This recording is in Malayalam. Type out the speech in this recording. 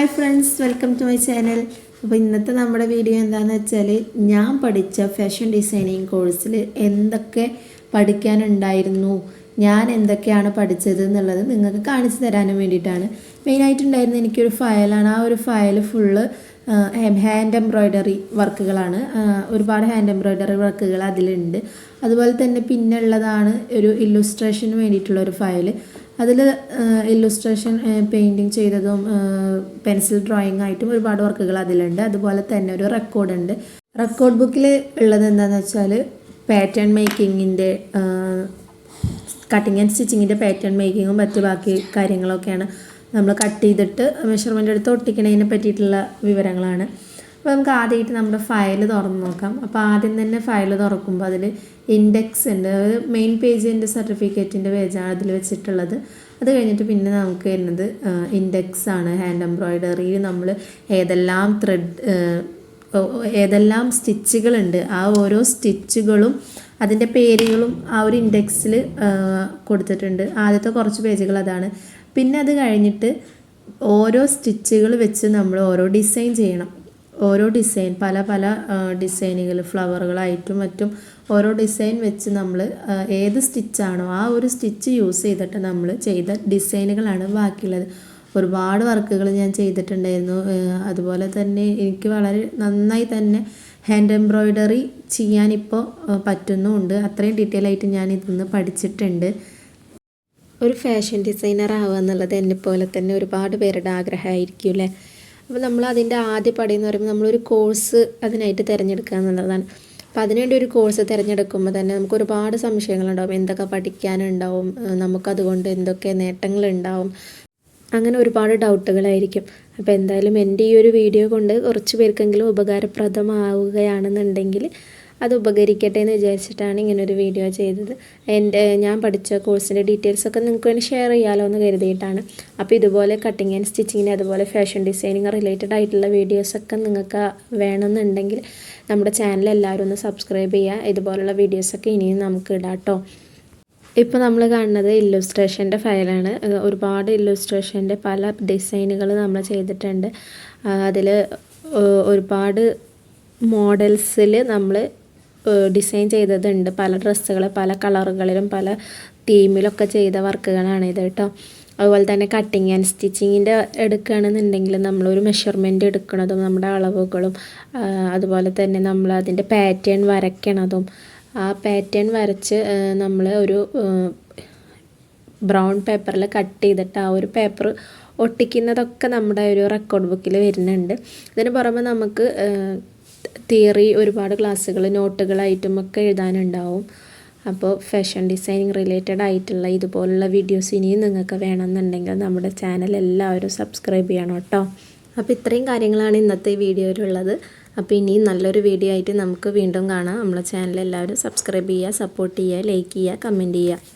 Hi friends welcome to my channel അപ്പോൾ ഇന്നത്തെ നമ്മുടെ വീഡിയോ എന്താണെന്ന് വെച്ചാൽ ഞാൻ പഠിച്ച ഫാഷൻ ഡിസൈനിങ് കോഴ്സിൽ എന്തൊക്കെ പഠിക്കാനുണ്ടായിരുന്നു ഞാൻ എന്തൊക്കെയാണ് പഠിച്ചത് എന്നുള്ളത് നിങ്ങൾക്ക് കാണിച്ചു തരാനും വേണ്ടിയിട്ടാണ്. മെയിനായിട്ടുണ്ടായിരുന്ന എനിക്കൊരു ഫയലാണ് ആ ഒരു ഫയൽ ഫുള്ള് ഹാൻഡ് എംബ്രോയ്ഡറി വർക്കുകളാണ് ഒരുപാട് ഹാൻഡ് എംബ്രോയ്ഡറി വർക്കുകൾ അതിലുണ്ട്. അതുപോലെ തന്നെ പിന്നെ ഉള്ളതാണ് ഒരു ഇല്ലുസ്ട്രേഷന് വേണ്ടിയിട്ടുള്ള ഒരു ഫയൽ അതിൽ ഇല്ലുസ്ട്രേഷൻ പെയിന്റിങ് ചെയ്തതും പെൻസിൽ ഡ്രോയിങ് ആയിട്ടും ഒരുപാട് വർക്കുകൾ അതിലുണ്ട്. അതുപോലെ തന്നെ ഒരു റെക്കോർഡ് ഉണ്ട്. റെക്കോർഡ് ബുക്കിൽ ഉള്ളത് എന്താണെന്ന് വെച്ചാൽ പാറ്റേൺ മേക്കിങ്ങിന്റെ കട്ടിങ് ആൻഡ് സ്റ്റിച്ചിങ്ങിന്റെ പാറ്റേൺ മേക്കിങ്ങും മറ്റ് ബാക്കി കാര്യങ്ങളൊക്കെയാണ്. നമ്മൾ കട്ട് ചെയ്തിട്ട് മെഷർമെന്റ് എടുത്ത് ഒട്ടിക്കണതിനെ പറ്റിയിട്ടുള്ള വിവരങ്ങളാണ്. അപ്പോൾ നമുക്ക് ആദ്യമായിട്ട് നമ്മുടെ ഫയൽ തുറന്ന് നോക്കാം. അപ്പോൾ ആദ്യം തന്നെ ഫയൽ തുറക്കുമ്പോൾ അതിൽ ഇൻഡെക്സ് ഉണ്ട്. മെയിൻ പേജിന്റെ സർട്ടിഫിക്കറ്റിന്റെ പേജാണ് അതിൽ വെച്ചിട്ടുള്ളത്. അത് കഴിഞ്ഞിട്ട് പിന്നെ നമുക്ക് വരുന്നത് ഇൻഡെക്സ് ആണ്. ഹാൻഡ് എംബ്രോയിഡറിയിൽ നമ്മൾ ഏതെല്ലാം ത്രെഡ് ഏതെല്ലാം സ്റ്റിച്ചുകളുണ്ട് ആ ഓരോ സ്റ്റിച്ചുകളും അതിന്റെ പേരുകളും ആ ഒരു ഇൻഡെക്സിൽ കൊടുത്തിട്ടുണ്ട്. ആദ്യത്തെ കുറച്ച് പേജുകൾ അതാണ്. പിന്നെ അത് കഴിഞ്ഞിട്ട് ഓരോ സ്റ്റിച്ചുകൾ വെച്ച് നമ്മൾ ഓരോ ഡിസൈൻ ചെയ്യണം. ഓരോ ഡിസൈൻ പല പല ഡിസൈനുകൾ ഫ്ലവറുകളായിട്ടും മറ്റും ഓരോ ഡിസൈൻ വെച്ച് നമ്മൾ ഏത് സ്റ്റിച്ചാണോ ആ ഒരു സ്റ്റിച്ച് യൂസ് ചെയ്തിട്ട് നമ്മൾ ചെയ്ത ഡിസൈനുകളാണ് ബാക്കിയുള്ളത്. ഒരുപാട് വർക്കുകൾ ഞാൻ ചെയ്തിട്ടുണ്ടായിരുന്നു. അതുപോലെ തന്നെ എനിക്ക് വളരെ നന്നായി തന്നെ ഹാൻഡ് എംബ്രോയ്ഡറി ചെയ്യാനിപ്പോൾ പറ്റുന്നുമുണ്ട്. അത്രയും ഡീറ്റെയിൽ ആയിട്ട് ഞാൻ ഇതിന്ന് പഠിച്ചിട്ടുണ്ട്. ഒരു ഫാഷൻ ഡിസൈനർ ആവുക എന്നുള്ളത് എന്നെ പോലെ തന്നെ ഒരുപാട് പേരുടെ ആഗ്രഹമായിരിക്കും അല്ലേ? അപ്പോൾ നമ്മൾ അതിന്റെ ആദ്യ പടി എന്ന് പറയുമ്പോൾ നമ്മളൊരു കോഴ്സ് അതിനായിട്ട് തിരഞ്ഞെടുക്കുക എന്നുള്ളതാണ്. അപ്പോൾ അതിനുവേണ്ടി ഒരു കോഴ്സ് തിരഞ്ഞെടുക്കുമ്പോൾ തന്നെ നമുക്ക് ഒരുപാട് സംശയങ്ങളുണ്ടാവും. എന്തൊക്കെ പഠിക്കാനുണ്ടാവും? നമുക്കതുകൊണ്ട് എന്തൊക്കെ നേട്ടങ്ങളുണ്ടാവും? അങ്ങനെ ഒരുപാട് ഡൗട്ടുകളായിരിക്കും. അപ്പോൾ എന്തായാലും എന്റെ ഈ ഒരു വീഡിയോ കൊണ്ട് കുറച്ച് പേർക്കെങ്കിലും ഉപകാരപ്രദമാവുകയാണെന്നുണ്ടെങ്കിൽ അത് ഉപകരിക്കട്ടെ എന്ന് വിചാരിച്ചിട്ടാണ് ഇങ്ങനെ ഒരു വീഡിയോ ചെയ്തത്. എന്റെ ഞാൻ പഠിച്ച കോഴ്സിന്റെ ഡീറ്റെയിൽസ് ഒക്കെ നിങ്ങൾക്ക് വേണ്ടി ഷെയർ ചെയ്യാമല്ലോ എന്ന് കരുതിയിട്ടാണ്. അപ്പോൾ ഇതുപോലെ കട്ടിങ് ആൻഡ് സ്റ്റിച്ചിങ്ങിന് അതുപോലെ ഫാഷൻ ഡിസൈനിങ് റിലേറ്റഡ് ആയിട്ടുള്ള വീഡിയോസൊക്കെ നിങ്ങൾക്ക് വേണമെന്നുണ്ടെങ്കിൽ നമ്മുടെ ചാനൽ എല്ലാവരും ഒന്ന് സബ്സ്ക്രൈബ് ചെയ്യുക. ഇതുപോലുള്ള വീഡിയോസൊക്കെ ഇനിയും നമുക്ക് ഇടാം കേട്ടോ. ഇപ്പോൾ നമ്മൾ കാണുന്നത് ഇല്ലുസ്ട്രേഷന്റെ ഫയലാണ് ഒരുപാട് ഇല്ലുസ്ട്രേഷന്റെ പല ഡിസൈനുകൾ നമ്മൾ ചെയ്തിട്ടുണ്ട്. അതിൽ ഒരുപാട് മോഡൽസിൽ നമ്മൾ ഡിസൈൻ ചെയ്തതുണ്ട്. പല ഡ്രസ്സുകൾ പല കളറുകളിലും പല തീമിലൊക്കെ ചെയ്ത വർക്കുകളാണ് ഇത് കേട്ടോ. അതുപോലെ തന്നെ കട്ടിങ് ആൻഡ് സ്റ്റിച്ചിങ്ങിന്റെ എടുക്കുകയാണെന്നുണ്ടെങ്കിൽ നമ്മളൊരു മെഷർമെന്റ് എടുക്കുന്നതും നമ്മുടെ അളവുകളും അതുപോലെ തന്നെ നമ്മൾ അതിന്റെ പാറ്റേൺ വരയ്ക്കണതും. ആ പാറ്റേൺ വരച്ച് നമ്മൾ ഒരു ബ്രൗൺ പേപ്പറിൽ കട്ട് ചെയ്തിട്ട് ആ ഒരു പേപ്പർ ഒട്ടിക്കുന്നതൊക്കെ നമ്മുടെ ഒരു റെക്കോർഡ് ബുക്കിൽ വരുന്നുണ്ട്. ഇതിന് പുറമെ നമുക്ക് തിയറി ഒരുപാട് ക്ലാസ്സുകൾ ഐറ്റം ഒക്കെ എഴുതാനുണ്ടാവും. അപ്പോൾ ഫാഷൻ ഡിസൈനിങ് റിലേറ്റഡ് ആയിട്ടുള്ള ഇതുപോലുള്ള വീഡിയോസ് ഇനിയും നിങ്ങൾക്ക് വേണമെന്നുണ്ടെങ്കിൽ നമ്മുടെ ചാനൽ എല്ലാവരും സബ്സ്ക്രൈബ് ചെയ്യണം കേട്ടോ. അപ്പോൾ ഇത്രയും കാര്യങ്ങളാണ് ഇന്നത്തെ വീഡിയോയിലുള്ളത്. അപ്പോൾ ഇനിയും നല്ലൊരു വീഡിയോ ആയിട്ട് നമുക്ക് വീണ്ടും കാണാം. നമ്മളെ ചാനൽ എല്ലാവരും സബ്സ്ക്രൈബ് ചെയ്യുക സപ്പോർട്ട് ചെയ്യുക ലൈക്ക് ചെയ്യുക കമന്റ് ചെയ്യുക.